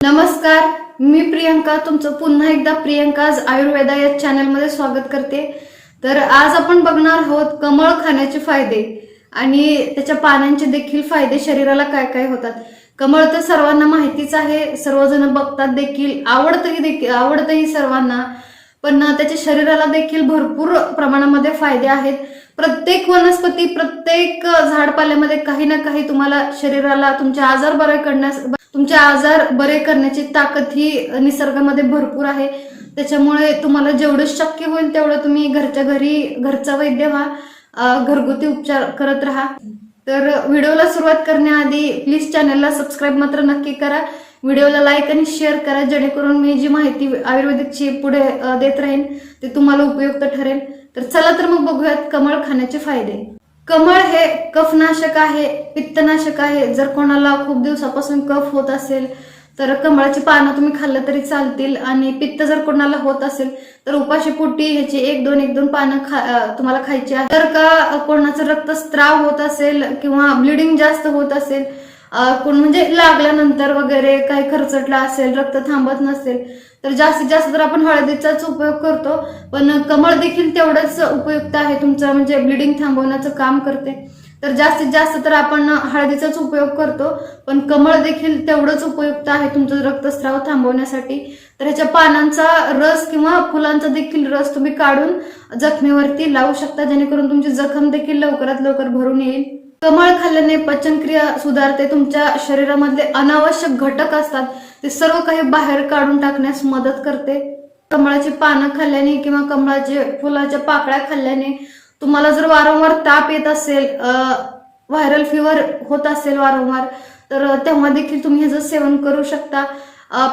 नमस्कार मी प्रियंका तुमचं पुन्हा एकदा प्रियंकाज आयुर्वेदा या चॅनलमध्ये स्वागत करते. तर आज आपण बघणार आहोत कमळ खाण्याचे फायदे आणि त्याच्या पानांचे देखील फायदे शरीराला काय काय होतात. कमळ तर सर्वांना माहितीच आहे सर्वजण बघतात देखील आवडतही देखील आवडतही सर्वांना पण त्याच्या शरीराला देखील भरपूर प्रमाणामध्ये फायदे आहेत. प्रत्येक वनस्पती प्रत्येक झाडपाल्यामध्ये काही ना काही तुम्हाला शरीराला तुमचे आजार बरे करण्यास तुमचे आजार बरे करण्याची ताकद ही निसर्गामध्ये भरपूर आहे. त्याच्यामुळे तुम्हाला जेवढं शक्य होईल तेवढं तुम्ही घरच्या घरी घरचा वैद्य व्हा. घरगुती उपचार करत राहा. तर व्हिडिओला सुरुवात करण्याआधी प्लीज चॅनलला सबस्क्राईब मात्र नक्की करा. व्हिडिओला लाईक आणि शेअर करा. जेणेकरून मी जी माहिती आयुर्वेदिकची पुढे देत राहीन ते तुम्हाला उपयुक्त ठरेल. तर चला तर मग बघूयात कमळ खाण्याचे फायदे. कमळ हे कफनाशक आहे पित्तनाशक आहे. जर कोणाला खूप दिवसापासून कफ होत असेल तर कमळाची पानं तुम्ही खाल्लं तरी चालतील. आणि पित्त जर कोणाला होत असेल तर उपाशी पोटी ह्याची एक दोन एक दोन पानं खा तुम्हाला खायची आहे. तर का कोणाचं रक्तस्त्राव होत असेल किंवा ब्लिडिंग जास्त होत असेल कोण म्हणजे लागल्यानंतर वगैरे काही खरचटला असेल रक्त थांबत नसेल तर जास्तीत जास्त तर आपण हळदीचाच उपयोग करतो पण कमळ देखील तेवढंच उपयुक्त आहे तुमचं म्हणजे ब्लिडिंग थांबवण्याचं काम करते. तर जास्तीत जास्त तर आपण हळदीचाच उपयोग करतो पण कमळ देखील तेवढंच उपयुक्त आहे तुमचं रक्तस्राव थांबवण्यासाठी. तर ह्याच्या पानांचा रस किंवा फुलांचा देखील रस तुम्ही काढून जखमेवरती लावू शकता जेणेकरून तुमची जखम देखील लवकरात लवकर भरून येईल. कमळ खाल्ल्याने पचनक्रिया सुधारते तुमच्या शरीरामधले अनावश्यक घटक असतात ते सर्व काही बाहेर काढून टाकण्यास मदत करते. कमळाची पानं खाल्ल्याने किंवा कमळाचे फुलाच्या पाकळ्या खाल्ल्याने तुम्हाला जर वारंवार ताप येत असेल व्हायरल फिवर होत असेल वारंवार तर तेव्हा देखील तुम्ही ह्याचं सेवन करू शकता.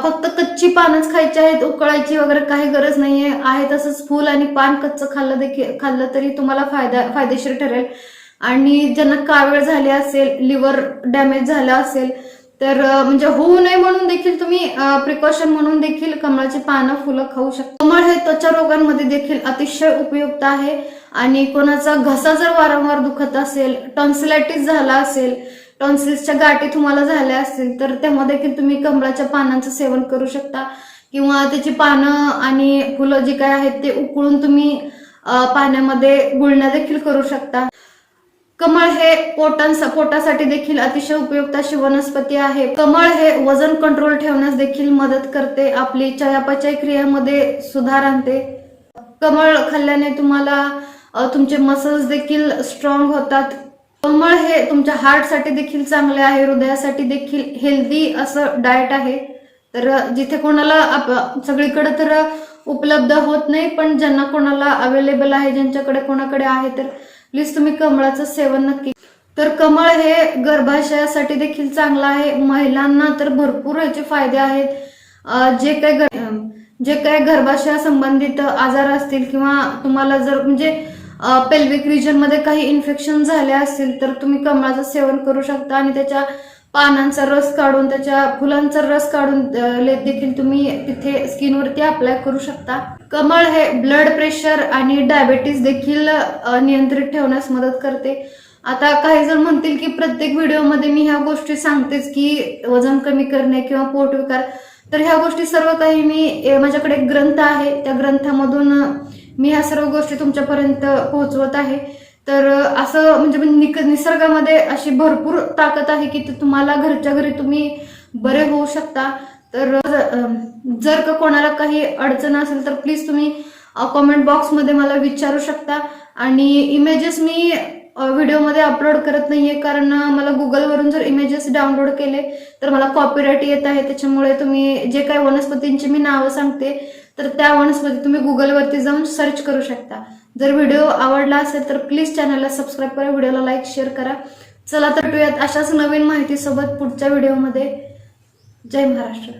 फक्त कच्ची पानच खायची आहेत उकळायची वगैरे काही गरज नाहीये. आहे तसंच फूल आणि पान कच्चं खाल्लं देखील खाल्लं तरी तुम्हाला फायदा फायदेशीर ठरेल. आणि ज्यांना कावीळ झाले असेल लिव्हर डॅमेज झाला असेल तर म्हणजे होऊ नये म्हणून देखील तुम्ही प्रिकॉशन म्हणून देखील कमळाची पानं फुलं खाऊ शकता. कमळ हे त्वचा रोगांमध्ये देखील अतिशय उपयुक्त आहे. आणि कोणाचा घसा जर वारंवार दुखत असेल टॉन्सिलायटिस झाला असेल टॉन्सिल्सच्या गाठी तुम्हाला झाल्या असतील तर तेव्हा देखील तुम्ही कमळाच्या पानांचं सेवन करू शकता. किंवा त्याची पानं आणि फुलं जी काय आहेत ते उकळून तुम्ही पाण्यामध्ये गुळण्या देखील करू शकता. कमळ हे पोटांसा पोटासाठी देखील अतिशय उपयुक्त अशी वनस्पती आहे. कमळ हे वजन कंट्रोल ठेवण्यास देखील मदत करते. आपली चयापचय क्रियेमध्ये सुधार आणते. कमळ खाल्ल्याने तुम्हाला तुमचे मसल्स देखील स्ट्रॉंग होतात. कमळ हे तुमच्या हार्टसाठी देखील चांगले आहे. हृदयासाठी देखील हेल्दी असं डाएट आहे. तर जिथे कोणाला सगळीकडे तर उपलब्ध होत नाही पण ज्यांना कोणाला अवेलेबल आहे ज्यांच्याकडे कोणाकडे आहे तर प्लीज तुम्ही कमळाचं सेवन नक्की. तर कमळ हे गर्भाशयासाठी देखील चांगलं आहे. महिलांना तर भरपूर याचे फायदे आहेत. जे काही जे काही गर्भाशया संबंधित आजार असतील किंवा तुम्हाला जर म्हणजे पेल्विक रिजनमध्ये काही इन्फेक्शन झाले असतील तर तुम्ही कमळाचं सेवन करू शकता आणि त्याच्या पानांचा रस काढून त्याच्या फुलांचा रस काढून देखील तुम्ही तिथे स्किनवरती अप्लाय करू शकता. कमळ हे ब्लड प्रेशर आणि डायबेटीस देखील नियंत्रित ठेवण्यास मदत करते. आता काही जण म्हणतील की प्रत्येक व्हिडिओमध्ये मी ह्या गोष्टी सांगतेच की वजन कमी करणे किंवा पोट विकार. तर ह्या गोष्टी सर्व काही मी माझ्याकडे एक ग्रंथ आहे. त्या ग्रंथामधून मी ह्या सर्व गोष्टी तुमच्यापर्यंत पोहोचवत आहे. तर असं म्हणजे निक- निसर्गामध्ये अशी भरपूर ताकद आहे की ते तुम्हाला घरच्या घरी तुम्ही बरे होऊ शकता. तर जर का कोणाला काही अडचण असेल तर प्लीज तुम्ही कॉमेंट बॉक्समध्ये मला विचारू शकता. आणि इमेजेस मी व्हिडिओमध्ये अपलोड करत नाहीये कारण मला गुगलवरून जर इमेजेस डाउनलोड केले तर मला कॉपीराईट येत आहे. त्याच्यामुळे तुम्ही जे काही वनस्पतींची मी नावं सांगते तर त्या वनस्पती तुम्ही गुगलवरती जाऊन सर्च करू शकता. जर व्हिडिओ आवडला असेल तर प्लीज चॅनलला सबस्क्राईब करा व्हिडिओला लाईक शेअर करा. चला तर टूयात अशाच नवीन माहितीसोबत पुढच्या व्हिडिओमध्ये. जय महाराष्ट्र.